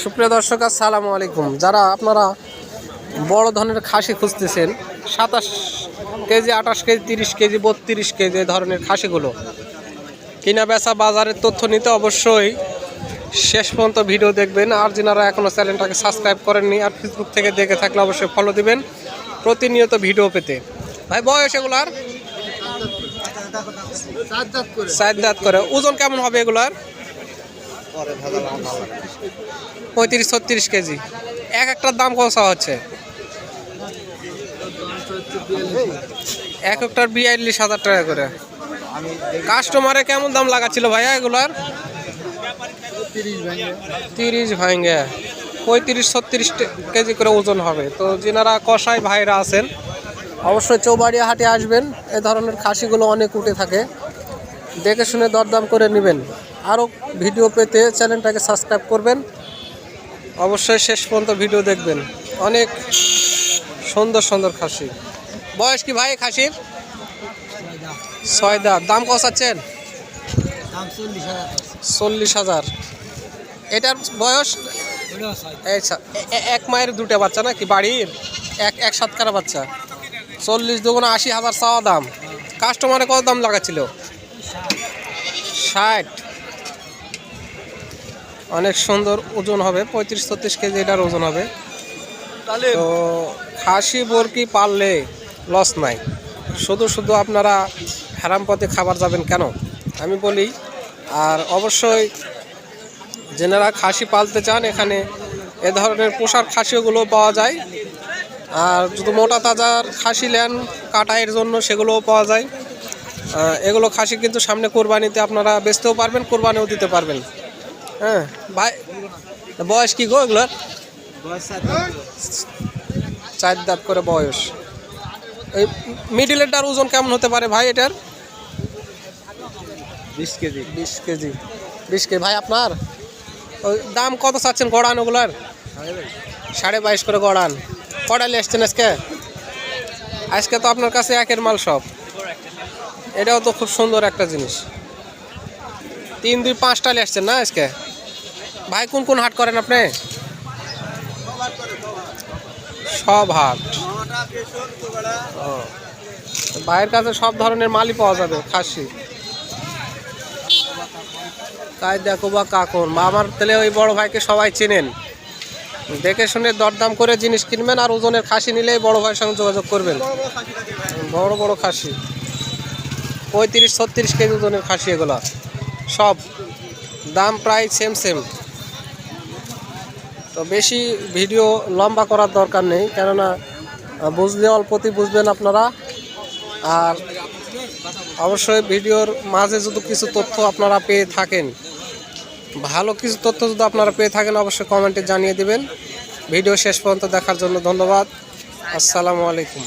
সুপ্রিয় দর্শক আসসালামু আলাইকুম। যারা আপনারা বড় ধরনের খাসি খুঁজতেছেন সাতাশ কেজি আঠাশ কেজি তিরিশ কেজি বত্রিশ কেজি ধরনের খাসিগুলো কিনা বেচা বাজারের তথ্য নিতে অবশ্যই শেষ পর্যন্ত ভিডিও দেখবেন। আর যারা এখনও চ্যানেলটাকে সাবস্ক্রাইব করেননি আর ফেসবুক থেকে দেখে থাকলে অবশ্যই ফলো দিবেন প্রতিনিয়ত ভিডিও পেতে। ভাই বয়স এগুলার? চার দাঁত করে। ওজন কেমন হবে এগুলার? পঁয়ত্রিশ ছত্রিশ কেজি। এক একটার দাম কত হচ্ছে? এক একটার বিয়াল্লিশ হাজার টাকা করে। কাস্টমারে কেমন দাম লাগাচ্ছিল ভাইয়া এগুলার? তিরিশ ভাঙ্গে পঁয়ত্রিশ ছত্রিশ কেজি করে ওজন হবে। তো যেনারা কষাই ভাইরা আছেন অবশ্যই চৌবাড়িয়া হাটে আসবেন। এ ধরনের খাসিগুলো অনেক উঠে থাকে। দেখে শুনে দরদাম করে নেবেন। আরও ভিডিও পেতে চ্যানেলটাকে সাবস্ক্রাইব করবেন। অবশ্যই শেষ পর্যন্ত ভিডিও দেখবেন। অনেক সুন্দর সুন্দর খাসি। বয়স কি ভাই খাসির? ছয় দাঁত। দাম কষাচ্ছেন? চল্লিশ হাজার এটার বয়স? এক মায়ের দুটা বাচ্চা নাকি বাড়ির? এক এক সাত সাতকারা বাচ্চা। চল্লিশ দুগুণ আশি হাজার চাওয়া দাম। কাস্টমারে কত দাম লাগাচ্ছিল? ষাট। অনেক সুন্দর ওজন হবে পঁয়ত্রিশ ছত্রিশ কেজি এটার ওজন হবে। তো খাসি বরকি পারলে লস নাই। শুধু শুধু আপনারা হারাম পথে খাবার যাবেন কেন? আমি বলি আর অবশ্যই যেনারা খাসি পালতে চান এখানে এ ধরনের পোশাক খাসিগুলো পাওয়া যায়। আর যদি মোটা তাজার খাসি নেন কাটাইয়ের জন্য সেগুলোও পাওয়া যায়। এগুলো খাসি কিন্তু সামনে কোরবানিতে আপনারা বেচতেও পারবেন কোরবানিও দিতে পারবেন। হ্যাঁ। ভাই বয়স কি গো এগুলোর? চার দাঁত করে বয়স। এই মিডিলেরটার ওজন কেমন হতে পারে ভাই এটার? বিশ কেজি। বিশ কেজি। বিশ কেজি। ভাই আপনার? ওই দাম কত চাচ্ছেন গড়ান ওগুলার? সাড়ে বাইশ। করে গড়ান। কটালে এসছেন আজকে? আজকে তো আপনার কাছে একের মাল সব। এটাও তো খুব সুন্দর একটা জিনিস। তিন দুই পাঁচটা পাঁচটালে আসছেন না আজকে? ভাই, কোন কোন হাট করেন আপনি? সব হাট। ভাইয়ের কাছে সব ধরনের মালই পাওয়া যাবে, খাসি। তাই দেখো বা কাকুন আমার তাহলে ওই বড় ভাইকে সবাই চেনেন। দেখে শুনে দরদাম করে জিনিস কিনবেন আর ওজনের খাসি নিলেই বড় ভাইয়ের সঙ্গে যোগাযোগ করবেন। বড় বড় খাসি। পঁয়ত্রিশ ছত্রিশ কেজি ওজনের খাসি এগুলা। সব। দাম প্রায় সেম সেম তো বেশি ভিডিও লম্বা করার দরকার নেই, কেননা বুঝলে অল্পতেই বুঝবেন আপনারা। আর অবশ্যই ভিডিওর মাঝে যদি কিছু তথ্য আপনারা পেয়ে থাকেন, ভালো কিছু তথ্য যদি আপনারা পেয়ে থাকেন, অবশ্যই কমেন্টে জানিয়ে দিবেন। ভিডিও শেষ পর্যন্ত দেখার জন্য ধন্যবাদ। আসসালামু আলাইকুম।